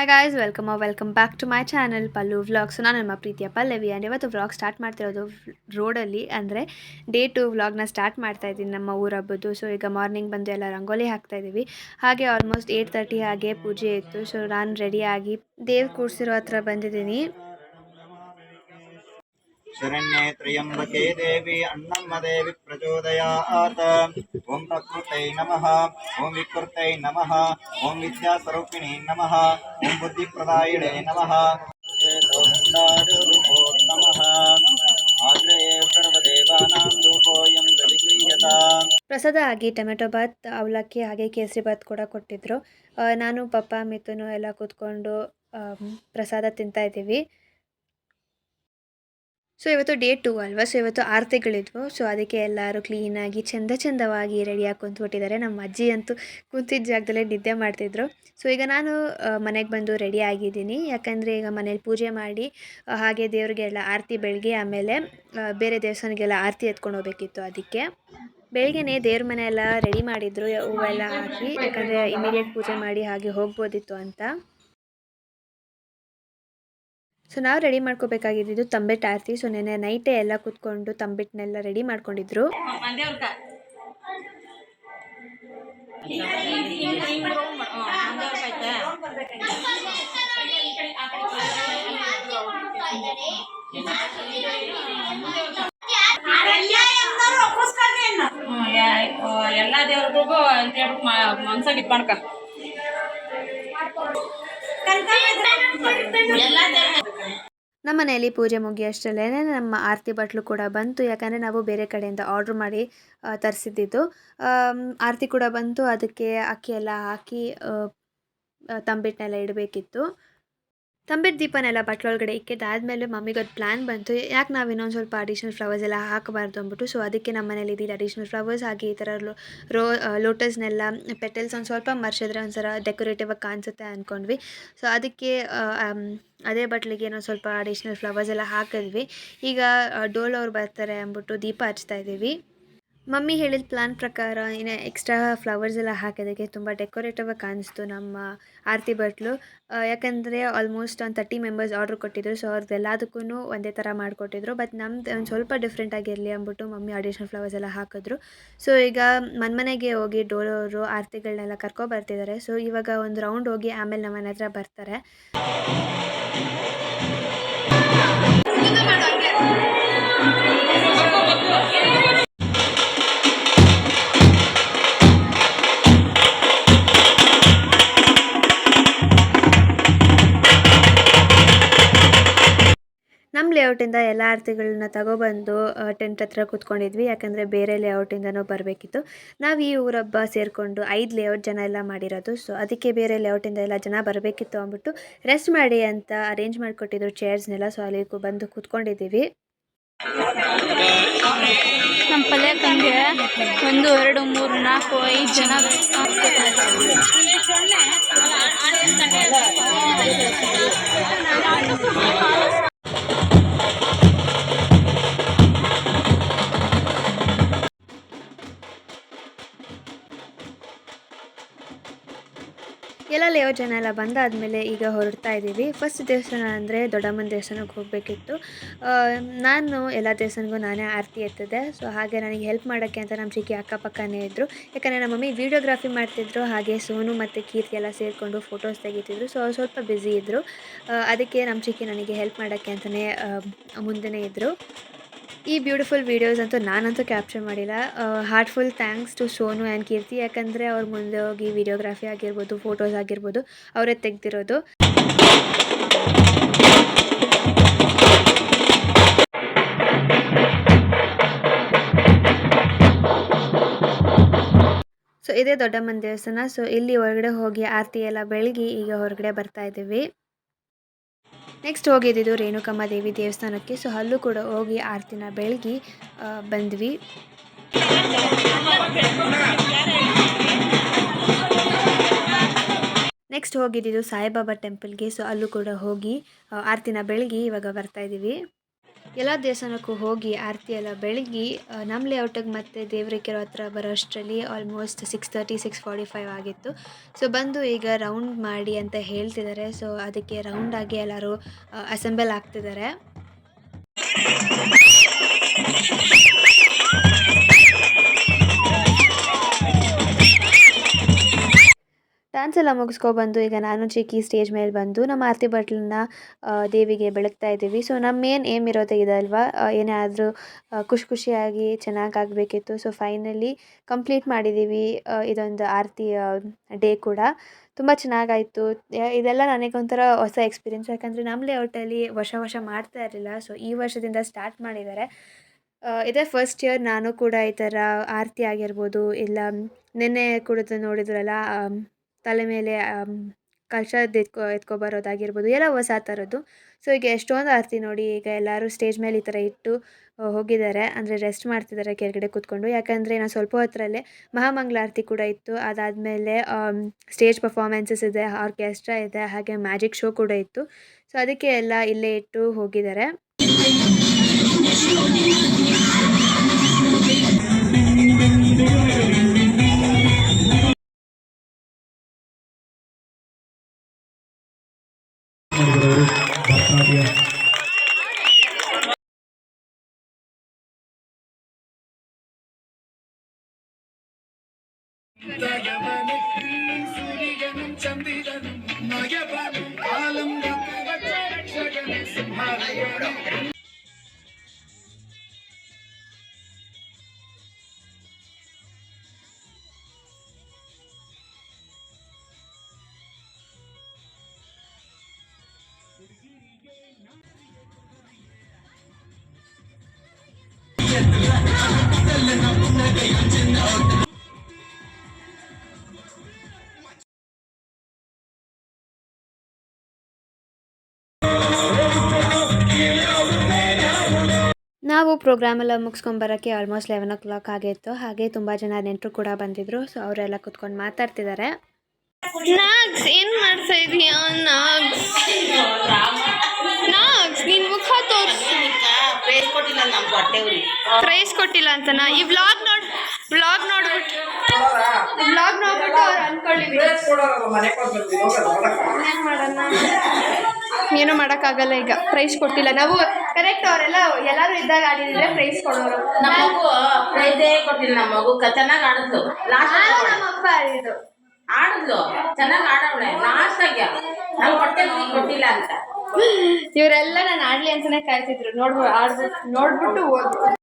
Hi guys welcome welcome back to my channel Pallu vlogs ನಾನು ನಮ್ಮ ಪ್ರೀತಿಯ Pallavi and ಇವತ್ತು ವ್ಲಾಗ್ ಸ್ಟಾರ್ಟ್ ಮಾಡ್ತಿರೋದು ರೋಡಲ್ಲಿ ಅಂದರೆ ಡೇ ಟು ವ್ಲಾಗ್ನ ಸ್ಟಾರ್ಟ್ ಮಾಡ್ತಾ ಇದ್ದೀನಿ ನಮ್ಮ ಊರ ಹಬ್ಬದ್ದು. ಸೊ ಈಗ ಮಾರ್ನಿಂಗ್ ಬಂದು ಎಲ್ಲ ರಂಗೋಲಿ ಹಾಕ್ತಾ ಇದ್ದೀವಿ ಹಾಗೆ ಆಲ್ಮೋಸ್ಟ್ ಏಯ್ಟ್ ತರ್ಟಿ ಹಾಗೆ ಪೂಜೆ ಇತ್ತು. ಸೊ ನಾನು ರೆಡಿಯಾಗಿ ದೇವ್ರು ಕೂಡಿಸಿರೋ ಹತ್ರ ಬಂದಿದ್ದೀನಿ. ಶರಣ್ಯೇ ತ್ರ್ಯಂಬಕೆ ದೇವಿ ಅಣ್ಣಮ್ಮ ದೇವಿ ಪ್ರಚೋದಯಾತ್ ಓಂ ಪ್ರಕೃತೈ ನಮಃ ಓಂ ವಿಕೃತೈ ನಮಃ ಓಂ ವಿದ್ಯಾಸ್ವರೂಪಿಣಿ ನಮಃ ಓಂ ಬುದ್ಧಿಪ್ರದಾಯಿಣೆ ನಮಃ ಪ್ರಸಾದ ಆಗಿ ಟೊಮೆಟೊ ಬಾತ್ ಅವಲಕ್ಕಿ ಹಾಗೆ ಕೇಸರಿ ಬಾತ್ ಕೂಡ ಕೊಟ್ಟಿದ್ರು. ನಾನು, ಪಪ್ಪ, ಮಿಥುನು ಎಲ್ಲ ಕೂತ್ಕೊಂಡು ಪ್ರಸಾದ ತಿಂತಾ ಇದ್ದೀವಿ. ಸೊ ಇವತ್ತು ಡೇ ಟೂ ಅಲ್ವಾ? ಸೊ ಇವತ್ತು ಆರತಿಗಳಿದ್ವು. ಸೊ ಅದಕ್ಕೆ ಎಲ್ಲರೂ ಕ್ಲೀನಾಗಿ ಚೆಂದ ಚೆಂದವಾಗಿ ರೆಡಿಯಾಗಿ ಕುಂತ್ಬಿಟ್ಟಿದ್ದಾರೆ ನಮ್ಮ ಅಜ್ಜಿ ಅಂತೂ ಕುಂತಿದ್ದ ಜಾಗದಲ್ಲೇ ನಿದ್ದೆ ಮಾಡ್ತಿದ್ರು. ಸೊ ಈಗ ನಾನು ಮನೆಗೆ ಬಂದು ರೆಡಿ ಆಗಿದ್ದೀನಿ. ಯಾಕಂದರೆ ಈಗ ಮನೇಲಿ ಪೂಜೆ ಮಾಡಿ ಹಾಗೆ ದೇವರಿಗೆಲ್ಲ ಆರತಿ ಬೆಳಗ್ಗೆ ಆಮೇಲೆ ಬೇರೆ ದೇವಸ್ಥಾನಗೆಲ್ಲ ಆರತಿ ಎತ್ಕೊಂಡು ಹೋಗ್ಬೇಕಿತ್ತು ಅದಕ್ಕೆ. ಬೆಳಗ್ಗೆನೇ ದೇವ್ರ ಮನೆ ಎಲ್ಲ ರೆಡಿ ಮಾಡಿದ್ರು, ಹೂವೆಲ್ಲ ಹಾಕಿ. ಯಾಕಂದರೆ ಇಮಿಡಿಯೇಟ್ ಪೂಜೆ ಮಾಡಿ ಹಾಗೆ ಹೋಗ್ಬೋದಿತ್ತು ಅಂತ. ಸೊ ನಾವು ರೆಡಿ ಮಾಡ್ಕೋಬೇಕಾಗಿದ್ದು ತಂಬಿಟ್ಟು ಆರತಿ ಸೊ ನೆನೆ ನೈಟೇ ಎಲ್ಲ ಕೂತ್ಕೊಂಡು ತಂಬಿಟ್ಟನ್ನೆಲ್ಲ ರೆಡಿ ಮಾಡ್ಕೊಂಡಿದ್ರು. ಎಲ್ಲ ದೇವ್ರಿಗೂ ಅಂತ ಹೇಳ್ಬಿಟ್ಟು ಮನ್ಸಾಗ ಇದ್ ಮಾಡ್ಕ ನಮ್ಮ ಮನೆಯಲ್ಲಿ ಪೂಜೆ ಮುಗಿಯೋಷ್ಟರಲ್ಲೇ ನಮ್ಮ ಆರತಿ ಬಟ್ಲು ಕೂಡ ಬಂತು. ಯಾಕಂದರೆ ನಾವು ಬೇರೆ ಕಡೆಯಿಂದ ಆರ್ಡ್ರ್ ಮಾಡಿ ತರಿಸಿದ್ದಿದ್ದು. ಆರತಿ ಕೂಡ ಬಂತು. ಅದಕ್ಕೆ ಅಕ್ಕಿ ಎಲ್ಲ ಹಾಕಿ ತಂಬಿಟ್ಟನ್ನೆಲ್ಲ ಇಡಬೇಕಿತ್ತು. ತಂಬಿಟ್ಟು ದೀಪನೆಲ್ಲ ಬಟ್ಲೊಳಗಡೆ ಇಕ್ಕಿದ್ದಾದ್ಮೇಲೆ ಮಮ್ಮಿಗೆ ಅದು ಪ್ಲ್ಯಾನ್ ಬಂತು. ಯಾಕೆ ನಾವು ಇನ್ನೊಂದು ಸ್ವಲ್ಪ ಅಡಿಷ್ನಲ್ ಫ್ಲವರ್ಸ್ ಎಲ್ಲ ಹಾಕಬಾರ್ದು ಅಂದ್ಬಿಟ್ಟು. ಸೊ ಅದಕ್ಕೆ ನಮ್ಮ ಮನೇಲಿ ಇದ್ದಿದ್ದು ಅಡಿಷ್ನಲ್ ಫ್ಲವರ್ಸ್ ಹಾಗೆ ಈ ಥರ ಲೋ ರೋ ಲೋಟಸ್ನೆಲ್ಲ ಪೆಟಲ್ಸ್ ಒಂದು ಸ್ವಲ್ಪ ಮರ್ಸಿದ್ರೆ ಒಂಥರ ಡೆಕೋರೇಟಿವ್ ಆಗಿ ಕಾಣಿಸುತ್ತೆ ಅಂದ್ಕೊಂಡ್ವಿ ಸೊ ಅದಕ್ಕೆ ಅದೇ ಬಟ್ಲಿಗೆ ಏನೋ ಸ್ವಲ್ಪ ಅಡಿಷ್ನಲ್ ಫ್ಲವರ್ಸ್ ಎಲ್ಲ ಹಾಕಿದ್ವಿ. ಈಗ ಡೋಲ್ ಅವ್ರು ಬರ್ತಾರೆ ಅಂದ್ಬಿಟ್ಟು ದೀಪ ಹಚ್ತಾ ಇದ್ದೀವಿ. ಮಮ್ಮಿ ಹೇಳಿದ ಪ್ಲಾನ್ ಪ್ರಕಾರ ಏನೇ ಎಕ್ಸ್ಟ್ರಾ ಫ್ಲವರ್ಸ್ ಎಲ್ಲ ಹಾಕೋದಕ್ಕೆ ತುಂಬ ಡೆಕೋರೇಟಿವ್ ಆಗಿ ಕಾಣಿಸ್ತು ನಮ್ಮ ಆರತಿ ಬಟ್ಲು ಯಾಕಂದರೆ ಆಲ್ಮೋಸ್ಟ್ ಒಂದು ತರ್ಟಿ ಮೆಂಬರ್ಸ್ ಆರ್ಡ್ರ್ ಕೊಟ್ಟಿದ್ರು ಸೊ ಅವ್ರದ್ದು ಎಲ್ಲದಕ್ಕೂ ಒಂದೇ ಥರ ಮಾಡಿಕೊಟ್ಟಿದ್ರು. ಬಟ್ ನಮ್ದು ಒಂದು ಸ್ವಲ್ಪ ಡಿಫ್ರೆಂಟ್ ಆಗಿರಲಿ ಅಂದ್ಬಿಟ್ಟು ಮಮ್ಮಿ ಅಡಿಷ್ನಲ್ ಫ್ಲವರ್ಸ್ ಎಲ್ಲ ಹಾಕಿದ್ರು. ಸೊ ಈಗ ಮನೆಗೆ ಹೋಗಿ ಡೋಲೋರು ಆರತಿಗಳನ್ನೆಲ್ಲ ಕರ್ಕೊ ಬರ್ತಿದ್ದಾರೆ ಸೊ ಇವಾಗ ಒಂದು ರೌಂಡ್ ಹೋಗಿ ಆಮೇಲೆ ನಮ್ಮ ಮನೆ ಹತ್ರ ಬರ್ತಾರೆ. ಲೇಔಟಿಂದ ಎಲ್ಲ ಆರತಿಗಳನ್ನ ತಗೊಬಂದು ಟೆಂಟ್ ಹತ್ರ ಕೂತ್ಕೊಂಡಿದ್ವಿ. ಯಾಕಂದರೆ ಬೇರೆ ಲೇಔಟಿಂದನೂ ಬರಬೇಕಿತ್ತು. ನಾವು ಈ ಊರಬ್ಬ ಸೇರಿಕೊಂಡು ಐದು ಲೇಔಟ್ ಜನ ಎಲ್ಲ ಮಾಡಿರೋದು. ಸೊ ಅದಕ್ಕೆ ಬೇರೆ ಲೇಔಟಿಂದ ಎಲ್ಲ ಜನ ಬರಬೇಕಿತ್ತು ಅಂದ್ಬಿಟ್ಟು ರೆಸ್ಟ್ ಮಾಡಿ ಅಂತ ಅರೇಂಜ್ ಮಾಡಿಕೊಟ್ಟಿದ್ರು ಚೇರ್ಸ್ನೆಲ್ಲ ಸೊ ಅಲ್ಲಿ ಬಂದು ಕೂತ್ಕೊಂಡಿದ್ದೀವಿ. ನಮ್ಮ ಪಲ್ಯಕ್ಕಂಗೆ ಒಂದು, ಎರಡು, ಮೂರು, ನಾಲ್ಕು, ಐದು ಜನ ಜನ ಎಲ್ಲ ಬಂದಾದಮೇಲೆ ಈಗ ಹೊರಡ್ತಾ ಇದ್ದೀವಿ. ಫಸ್ಟ್ ದೇವಸ್ಥಾನ ಅಂದರೆ ದೊಡ್ಡಮ್ಮನ ದೇವಸ್ಥಾನಕ್ಕೆ ಹೋಗಬೇಕಿತ್ತು. ನಾನು ಎಲ್ಲ ದೇವಸ್ಥಾನಗೂ ನಾನೇ ಆರತಿ ಎತ್ತಿದೆ ಸೊ ಹಾಗೆ ನನಗೆ ಹೆಲ್ಪ್ ಮಾಡೋಕ್ಕೆ ಅಂತ ನಮ್ಮ ಚಿಕ್ಕಿ ಅಕ್ಕಪಕ್ಕನೇ ಇದ್ದರು ಯಾಕಂದರೆ ನಮ್ಮ ಮಮ್ಮಿ ವೀಡಿಯೋಗ್ರಫಿ ಮಾಡ್ತಿದ್ರು. ಹಾಗೆ ಸೋನು ಮತ್ತು ಕೀರ್ತಿ ಎಲ್ಲ ಸೇರಿಕೊಂಡು ಫೋಟೋಸ್ ತೆಗಿತಿದ್ರು. ಸೊ ಅವ್ರು ಸ್ವಲ್ಪ ಬ್ಯುಸಿ ಇದ್ದರು ಅದಕ್ಕೆ ನಮ್ಮ ಚಿಕ್ಕಿ ನನಗೆ ಹೆಲ್ಪ್ ಮಾಡೋಕ್ಕೆ ಅಂತಲೇ ಮುಂದೆನೇ ಇದ್ದರು ಈ ಬ್ಯೂಟಿಫುಲ್ ವೀಡಿಯೋಸ್ ಅಂತೂ ನಾನಂತೂ ಕ್ಯಾಪ್ಚರ್ ಮಾಡಿಲ್ಲ. Heartful thanks to Sonu and Keerthi ಯಾಕಂದರೆ ಅವ್ರ ಮುಂದೆ ಹೋಗಿ ವಿಡಿಯೋಗ್ರಫಿ ಆಗಿರ್ಬೋದು ಫೋಟೋಸ್ ಆಗಿರ್ಬೋದು, ಅವರೇ ತೆಗ್ದಿರೋದು. ಸೊ ಇದೇ ದೊಡ್ಡಮ್ಮನ ದೇವಸ್ಥಾನ. ಸೊ ಇಲ್ಲಿ ಹೊರಗಡೆ ಹೋಗಿ ಆರತಿ ಎಲ್ಲ ಬೆಳಗಿ ಈಗ ಹೊರಗಡೆ ಬರ್ತಾ ಇದ್ದೀವಿ. ನೆಕ್ಸ್ಟ್ ಹೋಗಿದ್ದಿದ್ದು ರೇಣುಕಮ್ಮ ದೇವಿ ದೇವಸ್ಥಾನಕ್ಕೆ. ಸೊ ಅಲ್ಲೂ ಕೂಡ ಹೋಗಿ ಆರತಿನ ಬೆಳಗಿ ಬಂದ್ವಿ. ನೆಕ್ಸ್ಟ್ ಹೋಗಿದ್ದಿದ್ದು ಸಾಯಿಬಾಬಾ ಟೆಂಪಲ್ಗೆ ಸೊ ಅಲ್ಲೂ ಕೂಡ ಹೋಗಿ ಆರು ಆರತಿನ ಬೆಳಗಿ ಇವಾಗ ಬರ್ತಾ ಇದ್ದೀವಿ ಎಲ್ಲ ದೇವಸ್ಥಾನಕ್ಕೂ ಹೋಗಿ ಆರತಿ ಎಲ್ಲ ಬೆಳಗಿ ಆ, ನಮ್ಮ ಲೇಔಟಿಗೆ ಮತ್ತೆ ದೇವರಿಕೆರೆ ಹತ್ರ ಬರೋ ಅಷ್ಟರಲ್ಲಿ almost six thirty six forty five ಆಗಿತ್ತು. ಸೊ ಬಂದು ಈಗ ರೌಂಡ್ ಮಾಡಿ ಅಂತ ಹೇಳ್ತಿದ್ದಾರೆ ಸೊ ಅದಕ್ಕೆ ರೌಂಡಾಗಿ ಎಲ್ಲರೂ ಅಸೆಂಬಲ್ ಆಗ್ತಿದ್ದಾರೆ ಡ್ಯಾನ್ಸ್ ಎಲ್ಲ ಮುಗಿಸ್ಕೊಬಂದು ಈಗ ನಾನು ಚಿಕ್ಕಿ ಸ್ಟೇಜ್ ಮೇಲೆ ಬಂದು ನಮ್ಮ ಆರತಿ ಬಟ್ಲನ್ನ ದೇವಿಗೆ ಬೆಳಗ್ತಾ ಇದ್ದೀವಿ. ಸೊ ನಮ್ಮ ಏನು ಏಮ್ ಇರೋದೇ ಇದೆ ಅಲ್ವಾ? ಏನೇ ಆದರೂ ಖುಷಿ ಖುಷಿಯಾಗಿ ಚೆನ್ನಾಗಿ ಆಗಬೇಕಿತ್ತು. ಸೊ ಫೈನಲಿ ಕಂಪ್ಲೀಟ್ ಮಾಡಿದ್ದೀವಿ. ಇದೊಂದು ಆರತಿ ಡೇ ಕೂಡ. ತುಂಬ ಚೆನ್ನಾಗಾಯಿತು. ಇದೆಲ್ಲ ನನಗೊಂಥರ ಹೊಸ ಎಕ್ಸ್ಪೀರಿಯೆನ್ಸ್ ಯಾಕಂದರೆ ನಮ್ಮ ಲೇಔಟಲ್ಲಿ ವರ್ಷ ವರ್ಷ ಮಾಡ್ತಾ ಇರಲಿಲ್ಲ. ಸೊ ಈ ವರ್ಷದಿಂದ ಸ್ಟಾರ್ಟ್ ಮಾಡಿದ್ದಾರೆ. ಇದೇ ಫಸ್ಟ್ ಇಯರ್ ನಾನು ಕೂಡ ಈ ಥರ ಆರತಿ ಆಗಿರ್ಬೋದು, ಇಲ್ಲ ನಿನ್ನೆ ಕೂಡ ನೋಡಿದ್ರಲ್ಲ ತಲೆ ಮೇಲೆ ಆಮ್, ಎತ್ಕೊ ಎತ್ಕೊ ಬರೋದಾಗಿರ್ಬೋದು ಎಲ್ಲ ಹೊಸ ಥರದ್ದು. ಸೊ ಈಗ ಎಷ್ಟೊಂದು ಆರತಿ ನೋಡಿ ಈಗ ಎಲ್ಲರೂ ಸ್ಟೇಜ್ ಮೇಲೆ ಈ ಥರ ಇಟ್ಟು ಹೋಗಿದ್ದಾರೆ. ಅಂದರೆ ರೆಸ್ಟ್ ಮಾಡ್ತಿದ್ದಾರೆ ಕೆಳಗಡೆ ಕೂತ್ಕೊಂಡು. ಯಾಕಂದರೆ ನಾನು ಸ್ವಲ್ಪ ಹೊತ್ತರಲ್ಲೇ ಮಹಾಮಂಗಳಾರತಿ ಕೂಡ ಇತ್ತು. ಅದಾದಮೇಲೆ ಸ್ಟೇಜ್ ಪರ್ಫಾರ್ಮೆನ್ಸಸ್ ಇದೆ ಆರ್ಕೆಸ್ಟ್ರಾ ಇದೆ ಹಾಗೆ ಮ್ಯಾಜಿಕ್ ಶೋ ಕೂಡ ಇತ್ತು. ಸೊ ಅದಕ್ಕೆ ಎಲ್ಲ ಇಲ್ಲೇ ಇಟ್ಟು ಹೋಗಿದ್ದಾರೆ. சூரியனும் சந்திரனும் நயவனும் காலம் சிம்ஹாலயனும் Yeah. ನಾವು ಪ್ರೋಗ್ರಾಮ್ ಎಲ್ಲ ಮುಗಿಸ್ಕೊಂಬರೋಕ್ಕೆ ಆಲ್ಮೋಸ್ಟ್ ಲೆವೆನ್ ಓ ಕ್ಲಾಕ್ ಆಗಿತ್ತು. ಹಾಗೆ ತುಂಬ ಜನ ನೆಂಟರು ಕೂಡ ಬಂದಿದ್ರು ಸೊ ಅವರೆಲ್ಲ ಕುತ್ಕೊಂಡು ಮಾತಾಡ್ತಿದ್ದಾರೆ. ನಾಗ್ಸ್ ಏನು ಮಾಡ್ತಾ ಇದೀಯ ನಾಗ್ಸ್? ನಾಗ್ಸ್ ನಿನ್ ಮುಖ ತೋರ್ಸು. ಪ್ರೈಸ್ ಕೊಟ್ಟಿಲ್ಲ ಅಂತನಾ? ಈ ವ್ಲಾಗ್ ನೋಡ್ ವ್ಲಾಗ್ ನೋಡ್ಬಿಟ್ಟು ವ್ಲಾಗ್ ನೋಡ್ಬಿಟ್ಟು ಅವ್ರು ಅನ್ಕೊಳ್ಳಿ. ಏನ್ ಮಾಡೋಣ? ಏನು ಮಾಡೋಕ್ಕಾಗಲ್ಲ ಈಗ. ಪ್ರೈಸ್ ಕೊಟ್ಟಿಲ್ಲ. ನಾವು ಕರೆಕ್ಟ್ ಅವರೆಲ್ಲ ಎಲ್ಲರೂ ಇದ್ದಾಗ ಆಡಿದ್ರೆ ಪ್ರೈಸ್ ಕೊಡೋರು. ನಮಗೂ ಮಗು ಪ್ರೈಸೇ ಕೊಟ್ಟಿಲ್ಲ ನಮ್ಮ ಮಗು. ಚೆನ್ನಾಗಿ ಆಡಿದ್ಲು. ಲಾಸ್ಟ್ ನಮ್ಮ ಅಪ್ಪ ಆಡಿದ್ದು ಆಡಿದ್ಲು. ಚೆನ್ನಾಗಿ ಆಡವಳೆ. ಲಾಸ್ಟ್ ಆಗ್ಯ ನಾವು ಹೊಟ್ಟೆ ಕೊಟ್ಟಿಲ್ಲ ಅಂತ. ಇವರೆಲ್ಲ ನಾನು ಆಡ್ಲಿ ಅಂತಾನೆ ಕಾಯ್ತಿದ್ರು. ನೋಡ್ಬೋ ಆಡ್ಬಿಟ್ಟು ನೋಡ್ಬಿಟ್ಟು ಹೋದ್ರು